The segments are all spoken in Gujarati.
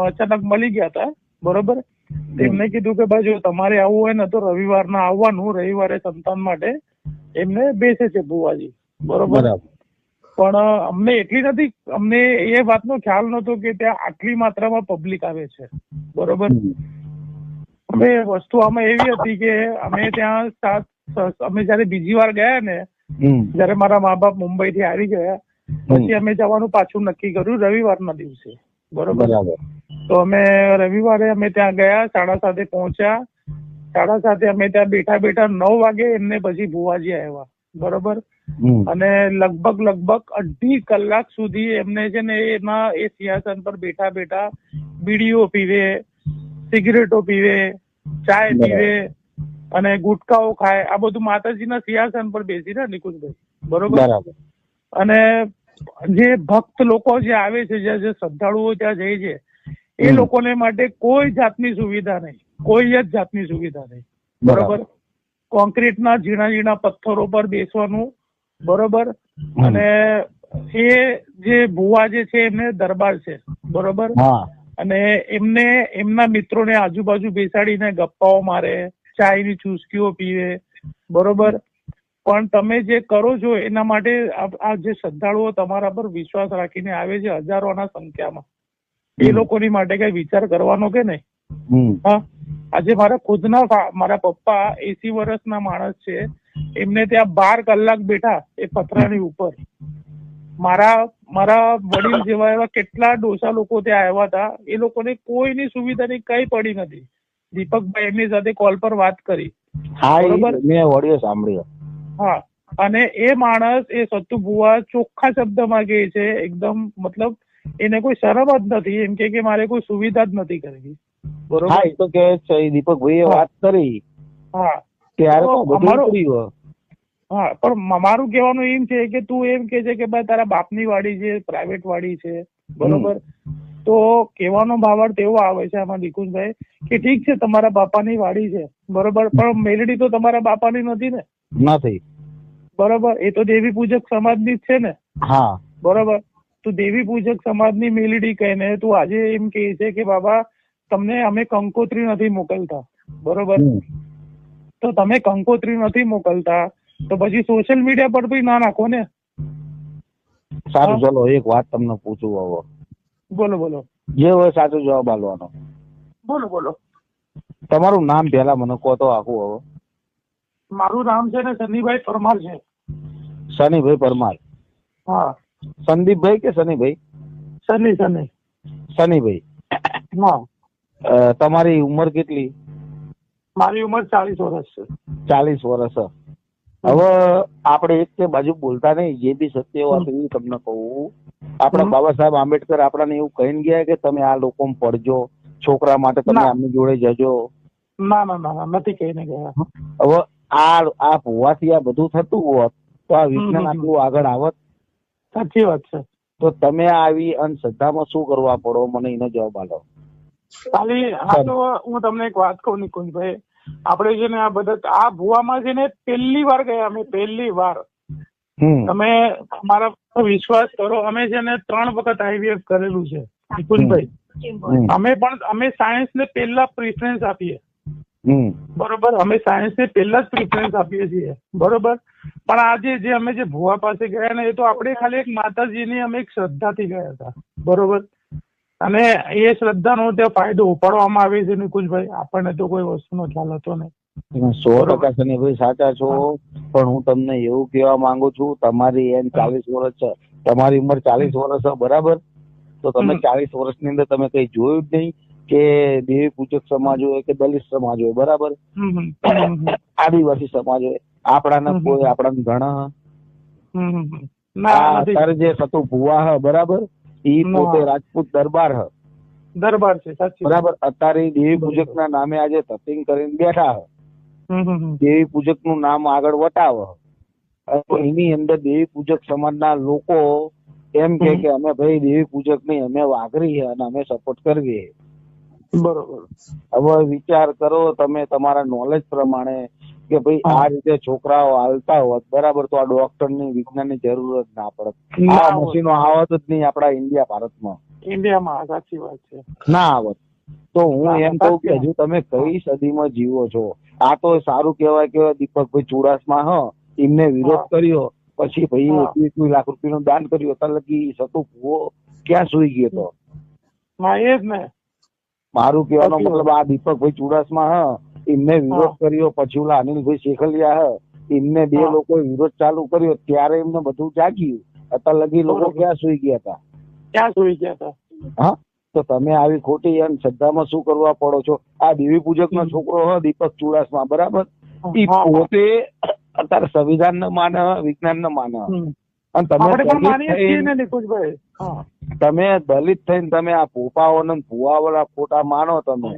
અચાનક મળી ગયા હતા બરોબર એમને કીધું કે ભાઈ જો તમારે આવવું હોય ને તો રવિવારના આવવાનું રવિવારે સંતાન માટે એમને બેસે છે ભુવાજી બરોબર પણ અમને એટલી નથી અમને એ વાતનો ખ્યાલ નતો કે ત્યાં આટલી માત્રામાં પબ્લિક આવે છે બરોબર? અમે વસ્તુ આમાં એવી હતી કે અમે ત્યાં સાત અમે જયારે બીજી વાર ગયા ને જયારે મારા મા બાપ મુંબઈ થી આવી ગયા પછી અમે જવાનું પાછું નક્કી કર્યું રવિવારના દિવસે. બરોબર. તો અમે રવિવારે અમે ત્યાં ગયા સાડા સાતે પહોંચ્યા. સાડા સાતે અમે ત્યાં બેઠા બેઠા નવ વાગે એમને પછી ભુવાજી આવ્યા. બરોબર? અને લગભગ લગભગ અઢી કલાક સુધી એમને છે ને એમાં એ સિંહાસન પર બેઠા બેઠા બીડીઓ પીવે સિગરેટો પીવે ચાય પીવે અને ગુટકાઓ ખાય. આ બધું માતાજીના સિંહાસન પર બેસીને નિકુંજભાઈ. બરોબર. અને જે ભક્ત લોકો જે આવે છે જે જે શ્રદ્ધાળુઓ ત્યાં જાય છે એ લોકોને માટે કોઈ જાતની સુવિધા નહીં. કોઈ જ જાતની સુવિધા નહીં. બરોબર. કોન્ક્રીટના ઝીણા ઝીણા પથ્થરો પર બેસવાનું બરોબર? અને એ જે ભુવા જે છે એમને દરબાર છે બરોબર? અને એમને એમના મિત્રોને આજુબાજુ બેસાડીને ગપ્પાઓ મારે ચાયની ચુસ્કીઓ પીવે બરોબર? પણ તમે જે કરો છો એના માટે આ જે શ્રદ્ધાળુઓ તમારા પર વિશ્વાસ રાખીને આવે છે હજારોના સંખ્યામાં. એ લોકોની માટે કઈ વિચાર કરવાનો કે નહીં? હા. આજે મારા ખુદના મારા પપ્પા એસી વર્ષના માણસ છે. એમને ત્યાં બાર કલાક બેઠા એ પથરાની ઉપર. મારા મારા વડીલ જેવા એવા કેટલા ડોસા લોકો ત્યાં આવ્યા હતા. એ લોકોને કોઈની સુવિધાની કઈ પડી નથી. દીપકભાઈ એમની સાથે કોલ પર વાત કરી. હા બરોબર. મેં ઓડિયો સાંભળ્યો. હા. અને એ માણસ એ સત્તુ ભુવા ચોખ્ખા શબ્દમાં કહે છે એકદમ મતલબ એને કોઈ શરમ જ નથી એમ કે કે મારે કોઈ સુવિધા જ નથી કરવી. હા બરોબર એ તો કે છે એ વાત કરી. હા. ત્યારે બધું હા પણ મારું કહેવાનું એમ છે કે તું એમ કે છે કે ભાઈ તારા બાપની વાડી છે પ્રાઇવેટ વાડી છે બરોબર? તો કહેવાનો ભાવાર્થ એવો આવે છે આમાં નિકુંજભાઈ કે ઠીક છે તમારા બાપાની વાડી છે બરોબર? પણ મેલડી તો તમારા બાપાની નથી ને? નથી. બરોબર? એ તો દેવી પૂજક સમાજની જ છે ને? હા. બરોબર? તું દેવી પૂજક સમાજની મેલડી કહીને તું આજે એમ કે છે કે બાબા તમને અમે કંકોત્રી નથી મોકલતા. બરોબર? તો તમે કંકોત્રી નથી મોકલતા તો પછી સોશિયલ મીડિયા પર બી ના નાખો ને? સારું. ચલો એક વાત તમને પૂછું હવે. બોલો બોલો. જે હોય સાચો જવાબ આલવાનો. બોલો બોલો. તમારું નામ પહેલા મને કહો તો આખું હવે. મારું નામ છે ને સનીભાઈ પરમાર છે. શનિભાઈ પરમાર. હા. સંદીપભાઈ કે શનિભાઈ? સની સની શનિભાઈ. હા. અ, તમારી ઉંમર કેટલી? મારી ઉંમર ચાલીસ વર્ષ છે. ચાલીસ વર્ષ. હવે આપણે એક કે બાજુ બોલતા નહીં જે બી સત્ય વાત એવી તમને કહું. આપણા હમ. બાબા સાહેબ આંબેડકર આપણાને એવું કહીને ગયા કે તમે આ લોકો પડજો છોકરા માટે તમે ના. આમની જોડે જજો. ના ના ના ના, નથી કહીને ગયા. હવે આ આ ભૂવાથી આ બધું થતું હોત તો આ વિજ્ઞાન આટલું આગળ આવત? સાચી વાત છે. તો તમે આવી અંધશ્રદ્ધામાં શું કરવા પડો? મને એનો જવાબ આપો ખાલી હા તો હું તમને એક વાત કહું નિકુંજભાઈ આપણે છે ને આ બધા આ ભૂવામાં છે ને પહેલી વાર ગયા અમે પહેલી વાર. તમે મારા પર વિશ્વાસ કરો અમે છે ને ત્રણ વખત આઈવીએફ કરેલું છે. નિકુંજભાઈ અમે પણ અમે સાયન્સ ને પહેલા પ્રિફરન્સ આપીએ. બરોબર અમે સાયન્સ ને પહેલા જ પ્રિફરન્સ આપીએ છીએ. બરોબર? પણ આજે જે અમે જે ભુવા પાસે ગયા ને એ તો આપણે ખાલી એક માતાજીની અમે એક શ્રદ્ધાથી ગયા હતા. બરોબર? અને એ શ્રદ્ધાનો ત્યાં ફાયદો ઉપાડવામાં આવે છે નિકુંજભાઈ. આપણને તો કોઈ વસ્તુનો ખ્યાલ હતો નહીં. સો ટકા શનિભાઈ સાચા છો. પણ હું તમને એવું કહેવા માંગુ છું તમારી એમ ચાલીસ વર્ષ છે. તમારી ઉંમર ચાલીસ વર્ષ છે બરાબર? તો તમે ચાલીસ વર્ષની અંદર તમે કઈ જોયું જ નહીં. કે દેવી પૂજક સમાજ હોય કે દલિત સમાજ હોય બરાબર. આદિવાસી સમાજ હોય. આપણાના કોઈ આપણા નથી. અત્યારે જે થતું ભુવા હ બરાબર? ઈ પોતે રાજપૂત દરબાર હ. દરબાર છે સાચી બરાબર? અત્યારે દેવી. પૂજક ના નામે આજે તપિંગ કરીને બેઠા હ. દેવી પૂજકનું નામ આગળ વટાવ એની અંદર દેવી પૂજક સમાજના લોકો એમ કે કે અમે ભાઈ દેવી પૂજકની અમે વાઘરી અને અમે સપોર્ટ કરીએ. બરોબર. હવે વિચાર કરો તમે તમારા નોલેજ પ્રમાણે કે ભાઈ આ રીતે છોકરાઓ હાલતા હોત બરાબર તો આ ડોક્ટરની વિજ્ઞાનની જરૂર જ ના પડત. આ મશીનો આવત જ નહીં આપણા ઇન્ડિયા ભારતમાં. ઇન્ડિયામાં સાચી વાત છે. ના આવત. તો હું એમ કહું કે હજુ તમે કઈ સદીમાં જીવો છો? આ તો સારું કહેવાય કે દીપકભાઈ ચુડાસમા હ એમને વિરોધ કર્યો પછી ભાઈ એકવીસ લાખ રૂપિયાનું દાન કર્યું હતા લગી સતુ ભૂવો ક્યાં સુઈ ગયો તો? હા એ જ ને. મારું કહેવાનો મતલબ આ દીપકભાઈ ચુડાસમા હ એમને વિરોધ કર્યો પછી ઓલા અનિલભાઈ શેખલિયા હ એમને બે લોકો વિરોધ ચાલુ કર્યો ત્યારે એમને બધું જાગ્યું. અત્યારે લગી લોકો ક્યાં સુઈ ગયા હતા? ક્યાં સુઈ ગયા હતા? હા તો તમે આવી ખોટી અંધશ્રદ્ધામાં શું કરવા પડો છો? આ દેવી પૂજક નો છોકરો હ દીપક ચુડાસમા બરાબર. પોતે અત્યારે સંવિધાન ને માને વિજ્ઞાન ને માને. અને તમે તમે દલિત થઈને તમે આ ભોપાઓ ને ભુવાવાળા ખોટા માનો તમે.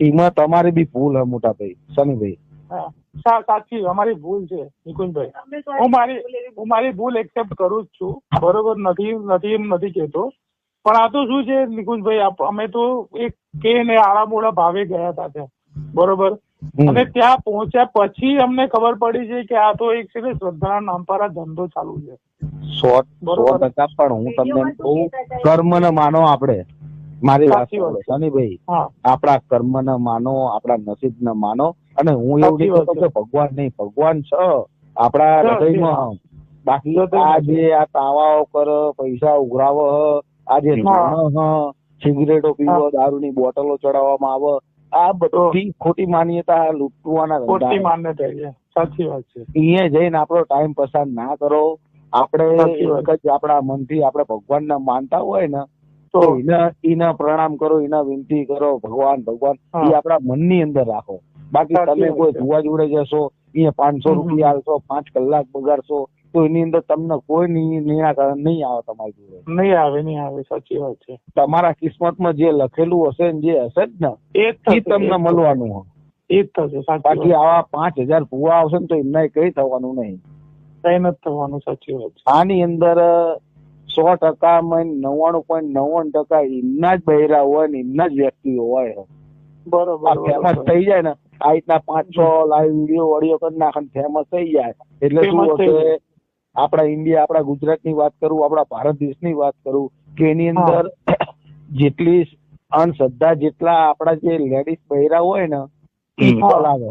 એમાં તમારી બી ભૂલ હે મોટા ભાઈ શનિભાઈ હા. સા- સાચી અમારી ભૂલ છે નિકુંજભાઈ. હું મારી હું મારી ભૂલ એક્સેપ્ટ કરું જ છું. બરોબર નથી નથી એમ નથી કેતો પણ આ તો શું છે નિકુંજભાઈ અમે તો એક કે ને આળામોળા ભાવે ગયા હતા ત્યાં. બરોબર. અને ત્યાં પહોંચ્યા પછી અમને ખબર પડી છે કે આ તો એક છે ને શ્રદ્ધાના નામ પર આ ધંધો ચાલુ છે. સો સો ટકા પણ હું તમને કહું કર્મ ને માનો આપણે. મારી વાત શનિભાઈ આપણા કર્મ ને માનો આપણા નસીબ ને માનો. અને હું એવું નહીં કહેતો કે ભગવાન નહીં ભગવાન છે. આપણા હૃદયમાં બાકી આ જે આ તાવાઓ કર પૈસા ઉઘરાવો હ, આ જે હ, સિગરેટો પીવો દારૂની બોટલો ચડાવવામાં આવે આ બધી ખોટી માન્યતા લૂંટવાના ખોટી માન્યતા છે સાચી વાત છે. અહીંયા જઈને આપણો ટાઈમ પસાર ના કરો. આપણે આપણા મનથી આપણે ભગવાનને માનતા હોય ને તો એના પ્રણામ કરો એના વિનંતી કરો ભગવાન ભગવાન એ આપણા મનની અંદર રાખો. બાકી તમે કોઈ છે. જોડે જશો અહીંયા પાંચસો રૂપિયા આવશો પાંચ કલાક બગાડશો તો એની અંદર તમને કોઈ નિરાકરણ નહીં આવે તમારી જોડે. નહીં આવે નહીં આવે સાચી વાત છે. તમારા કિસ્મતમાં જે લખેલું હશે ને જે હશે જ ને એ તમને મળવાનું હોય. એ જ થશે બાકી આવા પાંચ હજાર ભુવા આવશે ને તો એમને કઈ થવાનું નહીં. કઈ નથી થવાનું સાચી વાત છે. આની અંદર સો ટકા નવ્વાણું પોઈન્ટ નવ્વાણું ટકા એમના જ બહેરા હોય ને એમના જ વ્યક્તિઓ હોય. બરોબર ફેમસ થઈ જાય ને આ રીતના પાંચ છ લાઈવ વીડિયો ઓડિયો કરી નાખે ફેમસ થઈ જાય. એટલે શું હશે. આપણા ઇન્ડિયા આપણા ગુજરાતની વાત કરું આપણા ભારત દેશની વાત કરું કે એની અંદર જેટલી અંધશ્રદ્ધા જેટલા આપણા જે લેડીઝ બહેરા હોય ને equal આવે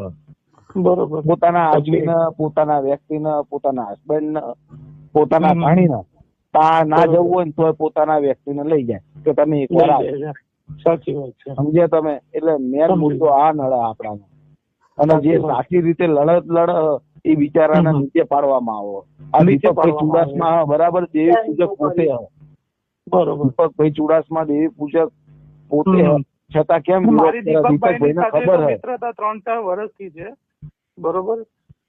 બરોબર. પોતાના આદમીને પોતાના વ્યક્તિને પોતાના હસબન્ડ પોતાના. ભાણીને તા ના જવું હોય ને તો પોતાના વ્યક્તિને લઈ જાય કે તમે એક વાર આવો. સાચી વાત છે. સમજ્યા તમે? એટલે મેન. મુદ્દો આ નડે આપણાનો. અને જે સાચી રીતે લડત લડ એ બિચારાને. નીચે પાડવામાં આવો. આ નીચે દીપકભાઈ ચુડાસમા બરાબર દેવી પૂજક પોતે. બરોબર. દીપકભાઈ ચુડાસમા દેવી પૂજક પોતે. છતાં કેમ સાથે ખબર મિત્રતા ત્રણ ચાર વર્ષથી છે. બરોબર?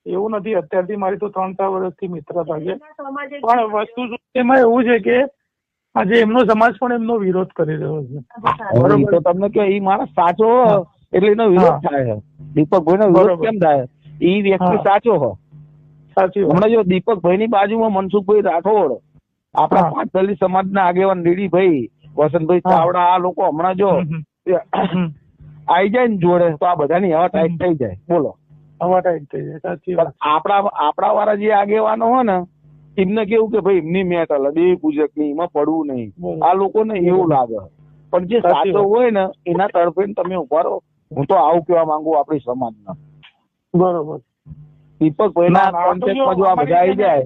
એવું નથી અત્યારથી મારી તો ત્રણ ચાર વર્ષથી મિત્રતા છે. પણ વસ્તુ એમાં એવું છે કે આજે એમનો સમાજ પણ એમનો વિરોધ કરી રહ્યો છે. તો તમને કે એ માણસ સાચો એટલે એનો વિરોધ થાય. દીપકભાઈ નો વિરોધ કેમ થાય? ઈ વ્યક્તિ સાચો હો. સાચી હમણાં જો દીપકભાઈ ની બાજુમાં મનસુખભાઈ રાઠોડ આપણા પાટલી સમાજના આગેવાન લીડીભાઈ વસંતભાઈ ચાવડા આ લોકો હમણાં જો. આઈ જાય ને જોડે તો આ બધાની હવા ટાઈટ થઈ જાય. બોલો. હવા ટાઈટ થઈ જાય સાચી વાત. આપણા આપણા વાળા જે આગેવાનો હોય ને એમને કેવું કે ભાઈ એમની મેટ અલગ એ પૂજકની એમાં પડવું નહીં. આ લોકોને એવું લાગે. પણ જે સાચો હોય ને એના તરફે તમે ઊભા રહો. હું તો આવું કહેવા માંગુ આપણી સમાજના. બરોબર. દીપકભાઈ ના, ના ના, આ તો કોન્ટેક્ટમાં જો જો આ બધા આવી છે ને, જાય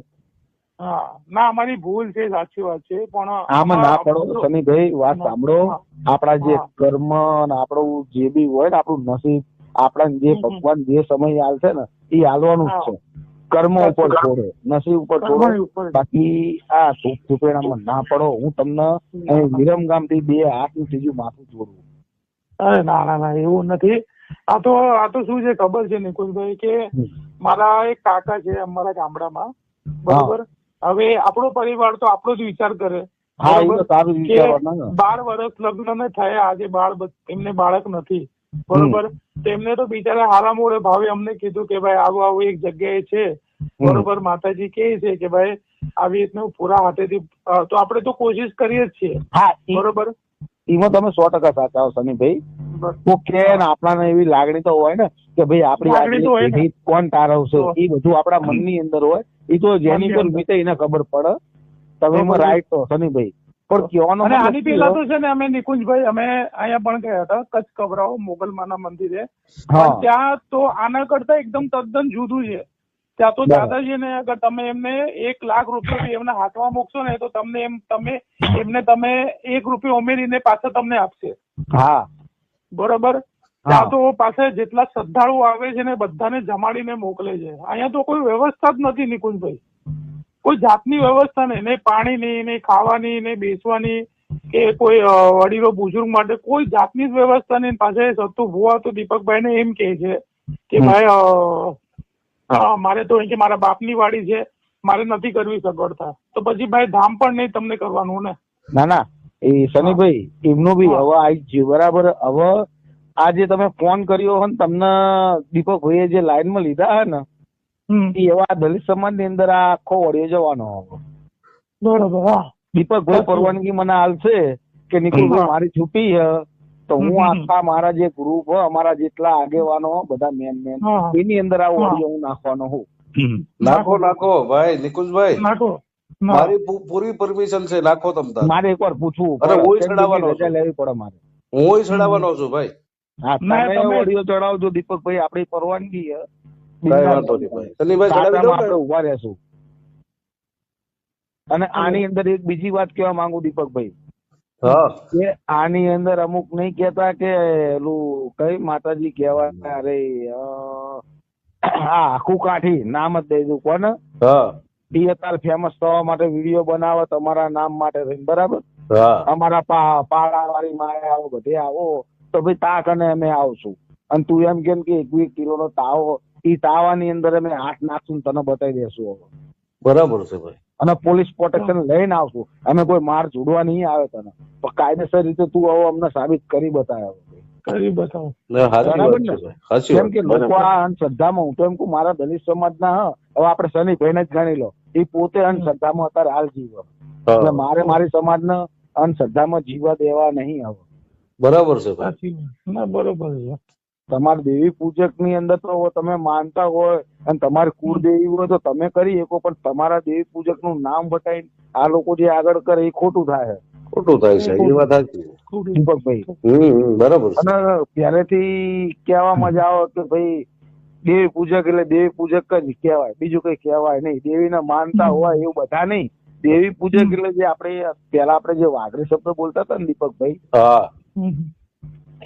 ના અમારી ભૂલ છે સાચી વાત છે પણ આમાં ના પડો. સની ભાઈ વાત સાંભળો. આપણા જે કર્મ અને આપણું જે બી હોય ને આપણું નસીબ આપણા જે ભગવાન જે સમય હાલશે ને એ હાલવાનું જ છે. કર્મ ઉપર. છોડો. નસીબ ઉપર છોડો. બાકી આ સુખ સુપેરામાં ના પડો. હું તમને વિરમગામથી બે હાથનું ત્રીજું માથું જોડું. અરે ના ના ના એવું નથી. આ તો આ તો શું છે ખબર છે નિકુંજભાઈ કે મારા એક કાકા છે અમારા ગામડામાં બરોબર? હવે આપણો પરિવાર તો આપણો જ વિચાર કરે બાર વર્ષ લગ્ન ને થયા આજે બાળ એમને બાળક નથી બરોબર? તેમને તો બિચારા હારા મોડે ભાવે અમને કીધું કે ભાઈ આવું આવું એક જગ્યાએ છે. બરોબર? માતાજી કે છે કે ભાઈ આવી રીતનું પૂરા હાથેથી તો આપણે તો કોશિશ કરીએ જ છીએ. બરોબર? એમાં તમે સો ટકા સાચા હો સનીભાઈ તો કે ને આપણાને એવી લાગણી તો હોય ને કે ભાઈ આપણી. પેઢી કોણ તારવશે? એ બધું આપણા મનની અંદર હોય. એ તો જેની પર. વીતે એને ખબર પડે. તમે એમાં રાઈટ તો શનિભાઈ. પણ કહેવાનો અને આની છે? તો છે ને અમે નિકુંજભાઈ અમે અહીંયા પણ ગયા હતા કચ્છ કબરાઓ મોગલમાના મંદિરે. ત્યાં તો આના કરતા એકદમ તદ્દન જુદું છે. ત્યાં તો દાદાજી ને અગર તમે એમને એક લાખ રૂપિયા એમના હાથમાં મૂકશો ને તો તમને એમ તમે એમને તમે એક રૂપિયો ઉમેરીને પાછા તમને આપશે. હા. બરોબર. ત્યાં તો પાસે જેટલા શ્રદ્ધાળુ આવે છે ને બધાને જમાડીને મોકલે છે. અહીંયા તો કોઈ વ્યવસ્થા જ નથી નિકુંજભાઈ. કોઈ જાતની વ્યવસ્થા નહીં. નહીં પાણીની નહીં ખાવાની નહીં બેસવાની કે કોઈ વડીલો બુઝુર્ગ માટે કોઈ જાતની જ વ્યવસ્થા નહીં. પાસે સત્તુ ભુવા તો દીપકભાઈ ને એમ કે છે કે ભાઈ મારે તો કે મારા બાપની વાડી છે. મારે નથી કરવી સગવડતા. તો પછી ભાઈ ધામ પણ નહીં તમને કરવાનું ને? ના ના. એ શનિભાઈ એમનું બી. હવે આવી જ ગયું બરાબર હવે આ જે તમે ફોન કર્યો હોય તમને દીપકભાઈએ જે લાઈનમાં લીધા હે ને. એ એવા દલિત સમાજની અંદર આ આખો વળ્યો જવાનો હવે. બરોબર દીપકભાઈ પરવાનગી મને હાલશે કે નિકુલભાઈ મારી છૂટી હે તો હું. આખા મારા જે ગ્રુપ હોય અમારા જેટલા આગેવાનો બધા મેન મેન એની અંદર આ. ઓડિયો હું નાખવાનો હું નાખો નાખો ભાઈ નિકુંજભાઈ નાખો ના. મારી પૂરી પરમિશન છે નાખો તમતા મારે એકવાર પૂછવું અરે, કે ચડાવવાનો રજા લેવી પડે મારે? હું ચડાવવાનો છું ભાઈ. હા તમે ઓડિયો ચડાવજો દીપકભાઈ આપણી પરવાનગી છે. ઊભા રહેશું. અને આની અંદર એક બીજી વાત કહેવા માંગુ દીપકભાઈ. હા. કે આની અંદર અમુક નહીં કેતા કે પેલું કઈ માતાજી કહેવાય અરે આ આખું કાઠી નામ જ દઈ દઉં કોને? હા ફેમસ થવા માટે વીડિયો બનાવો તમારા નામ માટે થઈને બરાબર? અમારા પાડા વાળી માએ આવો બધે આવો. તો ભાઈ તાક અને અમે આવશું. અને તું એમ કેમ કે એકવીસ કિલોનો તાવો ઈ તાવાની અંદર અમે હાથ નાખશું તને બતાવી દેશું હવે. બરાબર છે ભાઈ. અને પોલીસ પ્રોટેક્શન લઈને આવશું. અમે કોઈ માર જોડવા નહીં આવે તને. પણ કાયદેસર રીતે તું હવે અમને સાબિત કરી બતાવે કરી બતાવો. ના, બરાબર ને? કેમ કે લોકો આ અંધશ્રદ્ધામાં હું તો એમ કહું મારા દલિત સમાજના ના હવે આપણે શનિભાઈને જ ગણી લો. એ પોતે અંધશ્રદ્ધામાં અત્યારે હાલ જીવે. એટલે મારે મારી સમાજને અંધશ્રદ્ધામાં જીવા દેવા નહીં હવે. બરાબર છે ભાઈ. ના બરોબર છે. તમારા દેવી પૂજકની અંદર તો તમે માનતા હોય અને તમારી કુળદેવી હોય તો તમે કરી શકો પણ તમારા દેવી પૂજકનું નામ બતાવીને આ લોકો જે આગળ કરે એ ખોટું થાય. ખોટું થાય છે એ વાત સાચી. દીપકભાઈ. બરાબર અને પહેલેથી કહેવામાં જ આવે કે ભાઈ દેવી પૂજક એટલે દેવી પૂજક જ કહેવાય. બીજું કઈ કહેવાય નહીં. દેવીને માનતા હોય એવું બધા નહીં. દેવી પૂજક એટલે જે આપણે પેલા આપણે જે વાઘરી શબ્દ બોલતા હતા ને દીપકભાઈ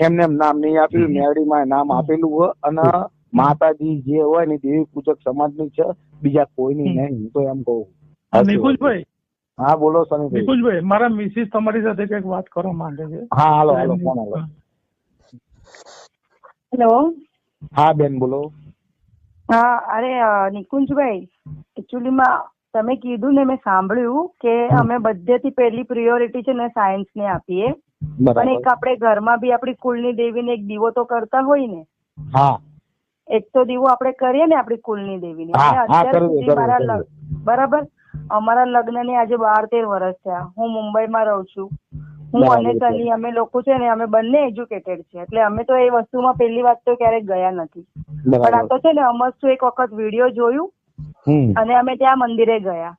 એમને એમ નામ નહીં આપ્યું મેરડીમાં નામ આપેલું હોય. અને માતાજી જે હોય ને દેવી પૂજક સમાજની છે. બીજા કોઈની. નહીં. હું તો એમ કહું. નિકુંજભાઈ હા બોલો સનીભાઈ નિકુંજભાઈ મારા મિસિસ તમારી સાથે કંઈક વાત કરવા માંગે છે. હા હાલો હાલો ફોન હાલો હેલો. હા બેન બોલો. હા અરે નિકુંજભાઈ નિકુંજભાઈ એકચ્યુઅલીમાં તમે કીધું ને મેં સાંભળ્યું કે અમે બધેથી પહેલી પ્રિયોરિટી છે ને સાયન્સ ને આપીએ. પણ એક આપણે ઘરમાં બી આપણી કુલની દેવીને એક દીવો તો કરતા હોય ને. હા. એક તો દીવો આપણે કરીએ ને આપણી કુલની દેવીને. અત્યાર સુધી મારા બરાબર? અમારા લગ્નને આજે બાર તેર વર્ષ થયા. હું મુંબઈમાં રહું છું. હું અને. સની અમે લોકો છે ને અમે બંને એજ્યુકેટેડ છે એટલે અમે તો એ વસ્તુમાં પહેલી વાત તો ક્યારેય ગયા નથી. પણ આ તો છે ને અમસ્તું એક વખત વીડિયો જોયું અને અમે ત્યાં મંદિરે ગયા.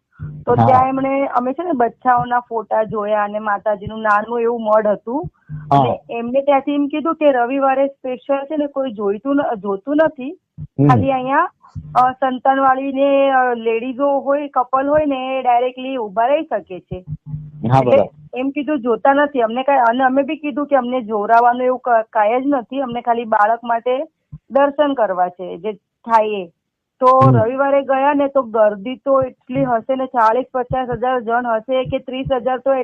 તો ત્યાં એમણે અમે છે ને બચ્ચાઓના ફોટા જોયા અને માતાજીનું નાનું એવું મઢ હતું. અને એમને ત્યાંથી એમ કીધું કે રવિવારે સ્પેશિયલ છે ને કોઈ જોઈતું જોતું નથી. ખાલી અહીંયા સંતાન વાળી ને લેડીઝો હોય કપલ હોય ને એ ડાયરેક્ટલી ઊભા રહી શકે છે. એમ કીધું જોતા નથી. અમને કઈ અને અમે બી કીધું કે અમને જોરાવાનું એવું કાંઈ જ નથી. અમને ખાલી બાળક માટે દર્શન કરવા છે જે થાય એ. તો રવિવારે ગયા ને તો ગર્દી તો એટલી હશે ને ચાલીસ પચાસ હજાર જણ હશે કે ત્રીસ હજાર તો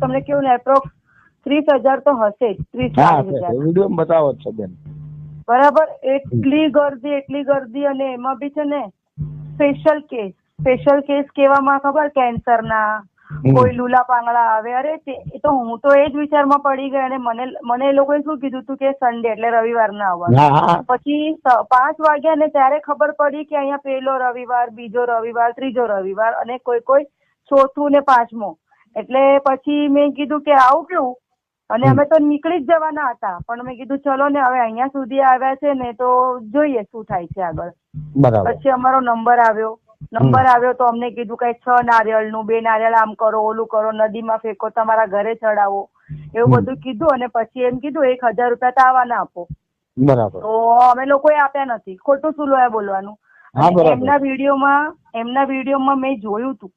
તમને કેવું ને એપ્રોક્સ ત્રીસ હજાર તો હશે જ ત્રીસ ચાલીસ હજાર. બતાવો છો બેન. બરાબર? એટલી ગર્દી એટલી ગર્દી અને એમાં બી છે ને સ્પેશિયલ કેસ સ્પેશિયલ કેસ કેવામાં ખબર? કેન્સરના. કોઈ લુલા પાંગડા આવે. અરે એ તો હું તો એ જ વિચારમાં પડી ગઈ અને મને મને એ લોકોએ શું કીધું હતું કે સન્ડે એટલે રવિવાર ના હા પછી પાંચ વાગ્યા ને ત્યારે ખબર પડી કે અહીંયા પહેલો રવિવાર બીજો રવિવાર ત્રીજો રવિવાર અને કોઈ કોઈ ચોથું ને પાંચમો. એટલે પછી મેં કીધું કે આવું કેવું? અને અમે તો નીકળી જ જવાના હતા. પણ મેં કીધું ચલો ને હવે અહીંયા સુધી આવ્યા છે ને તો જોઈએ શું થાય છે આગળ. પછી અમારો નંબર આવ્યો. નંબર આવ્યો તો અમને કીધું કઈ છ નારિયેળનું બે નારિયેળ આમ કરો ઓલું કરો નદીમાં ફેંકો તમારા ઘરે ચડાવો. એવું બધું કીધું અને પછી એમ કીધું એક હજાર રૂપિયા તો આવવાના આપો. બરાબર. તો અમે લોકોએ આપ્યા નથી. ખોટું શું લોયા બોલવાનું. એમના વિડીયોમાં એમના વિડીયોમાં મેં જોયું હતું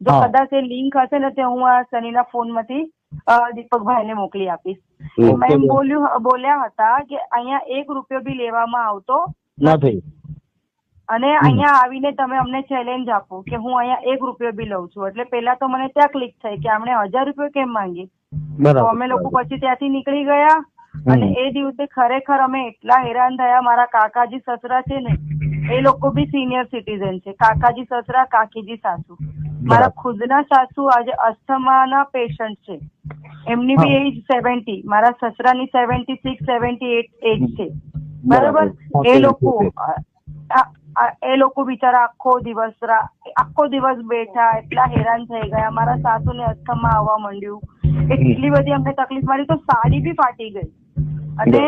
જો કદાચ એ લિંક હશે ને તે હું આ શનિના ફોનમાંથી દીપકભાઈ ને મોકલી આપીશ. એમાં એમ બોલ્યું બોલ્યા હતા કે અહીંયા એક રૂપિયો બી લેવામાં આવતો નથી. અને અહીંયા આવીને તમે અમને ચેલેન્જ આપો કે હું અહીંયા એક રૂપિયો બી લઉં છું. એટલે પેલા તો મને ત્યાં ક્લિક થઈ કે આમણે હજાર રૂપિયો કેમ માંગી તો અમે લોકો પછી ત્યાંથી નીકળી ગયા અને એ દિવસે ખરેખર અમે એટલા હેરાન થયા. મારા કાકાજી સસરા છે ને એ લોકો બી સિનિયર સિટીઝન છે. કાકાજી સસરા કાકીજી સાસુ. મારા ખુદના સાસુ આજે અસ્થમાના પેશન્ટ છે. એમની બી એજ સેવન્ટી મારા સસરાની seventy six seventy eight age છે બરાબર. એ લોકો એ લોકો બિચારા આખો દિવસ આખો દિવસ બેઠા એટલા હેરાન થઈ ગયા. મારા સાસુને અસ્થમા આવવા માંડ્યું. એટલી બધી અમને તકલીફ મારી તો સાડી બી ફાટી ગઈ. અને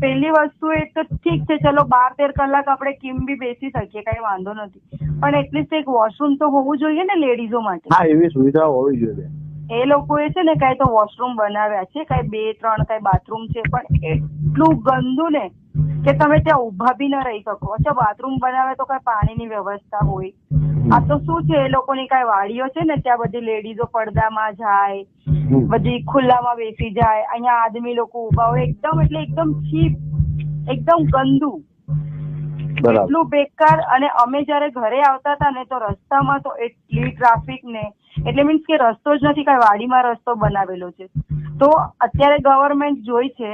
પેલી વસ્તુ એ તો ઠીક છે ચલો બાર તેર કલાક આપણે કેમ બી બેસી શકીએ કઈ વાંધો નથી. પણ એટલીસ્ટ એક વોશરૂમ તો હોવું જોઈએ ને લેડીઝો માટે. હા એવી સુવિધા હોવી જોઈએ. એ લોકોએ છે ને કઈ તો વોશરૂમ બનાવ્યા છે કઈ બે ત્રણ કઈ બાથરૂમ છે પણ એટલું ગંદુ ને કે તમે ત્યાં ઊભા બી ન રહી શકો. અચ્છા બાથરૂમ બનાવે તો કઈ પાણીની વ્યવસ્થા હોય. આ તો શું છે એ લોકોની કઈ વાડીઓ છે ને ત્યાં બધી લેડીઝો પડદામાં જાય બધી ખુલ્લામાં બેસી જાય. અહીંયા આદમી લોકો ઊભા હોય. એકદમ એટલે એકદમ ચીપ એકદમ ગંદુ. એટલું બેકાર. અને અમે જયારે ઘરે આવતા હતા ને તો રસ્તામાં તો એટલી ટ્રાફિક ને એટલે મીન્સ કે રસ્તો જ નથી કઈ વાડીમાં રસ્તો બનાવેલો છે. તો અત્યારે ગવર્મેન્ટ જોઈ છે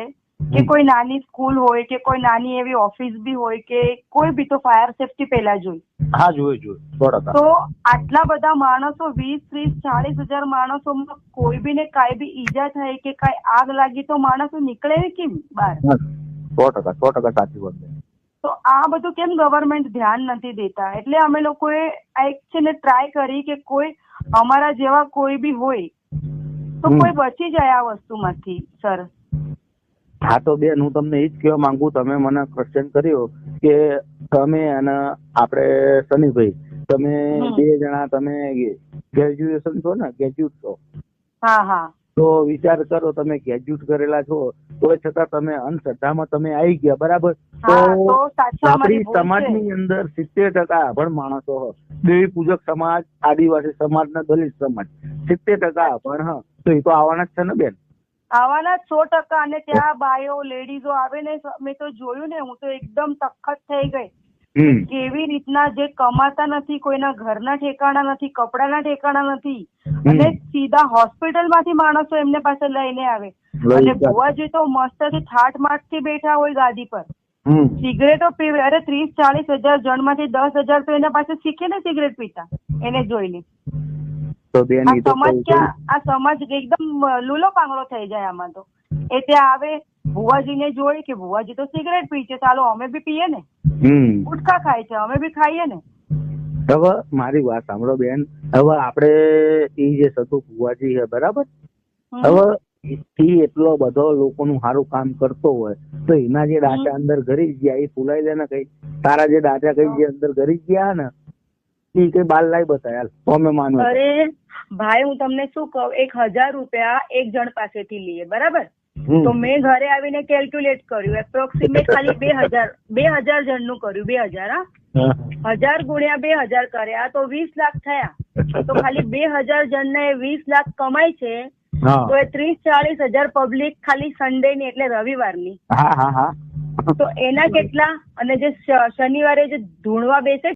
કે કોઈ નાની સ્કૂલ હોય કે કોઈ નાની એવી ઓફિસ બી હોય કે કોઈ બી તો ફાયર સેફટી પહેલા જોઈ. હા જોઈ જોઈ તો આટલા બધા માણસો વીસ ત્રીસ ચાલીસ હજાર માણસોમાં કોઈ બી ને કાંઈ બી ઈજા થાય કે કાંઈ આગ લાગી તો માણસો નીકળે કેમ બહાર? સો ટકા સો ટકા સાચી વાત તો આ બધું કેમ ગવર્મેન્ટ ધ્યાન નથી દેતા? એટલે અમે લોકોએ આ એક છે ને ટ્રાય કરી કે કોઈ અમારા જેવા કોઈ બી હોય તો કોઈ બચી જાય આ વસ્તુમાંથી સર હા તો બેન હું તમને એ જ કહેવા માંગુ તમે મને ક્વેશ્ચન કર્યો કે તમે અને આપણે સનીભાઈ તમે બે જણા તમે ગ્રેજ્યુએશન છો ને ગ્રેજ્યુએટ છો? હા હા. તો વિચાર કરો તમે ગ્રેજ્યુએટ કરેલા છો તો છતાં તમે અંધશ્રદ્ધામાં તમે આવી ગયા બરાબર? તો આપણી સમાજની અંદર સિત્તેર ટકા અભણ માણસો દેવી પૂજક સમાજ આદિવાસી સમાજ ને દલિત સમાજ સિત્તેર ટકા અભણ હ. તો એ તો આવવાના જ છે ને બેન? આવવાના સો ટકા અને ત્યાં બાયો લેડીઝો આવે ને મેં તો જોયું ને હું તો એકદમ સખત થઈ ગઈ. કેવી રીતના જે કમાતા નથી કોઈના ઘરના ઠેકાણા નથી કપડાના ઠેકાણા નથી અને સીધા હોસ્પિટલમાંથી માણસો એમને પાસે લઈને આવે. અને જોવા તો મસ્તથી ઠાઠ માઠથી બેઠા હોય ગાદી પર. સિગરેટો પીવે અરે ત્રીસ ચાલીસ હજાર જણમાંથી દસ હજાર તો એના પાસે શીખે ને સિગરેટ પીતા. એને જોઈને. તો બેન આ તો સમાજ. ક્યાં આ સમાજ એકદમ લૂલો પાંગળો થઈ જાય આમાં તો. એ ત્યાં આવે ભુવાજીને જોઈ કે ભુવાજી તો સિગરેટ પી છે ચાલો અમે બી પીએ ને. ગુટખા ખાય છે અમે બી ખાઈએ ને. હવે મારી વાત સાંભળો બેન. હવે આપણે એ જે સતુ ભુવાજી છે બરાબર? હવે થી એટલો બધો લોકોનું સારું કામ કરતો હોય તો એના જે ડાટા અંદર ઘરી ગયા એ ફૂલાઈ દે ને કઈ. તારા જે ડાટા કઈ જે અંદર ઘરી ગયા ને બાર લાઈ બતાય હાલ તો અમે માનવા. અરે ભાઈ હું તમને શું કહું? એક હજાર રૂપિયા એક જણ પાસેથી લઈએ બરાબર? તો મેં ઘરે આવીને કેલ્ક્યુલેટ કર્યું એપ્રોક્સિમેટ ખાલી બે હજાર બે હજાર જણનું કર્યું બે હજાર હા. હજાર ગુણ્યા બે હજાર કર્યા તો વીસ લાખ થયા. તો ખાલી બે હજાર જણને વીસ લાખ કમાય છે તો એ ત્રીસ ચાલીસ હજાર પબ્લિક ખાલી સન્ડે ની એટલે રવિવારની. હા હા તો એના કેટલા? અને જે શનિવારે જે ધૂણવા બેસે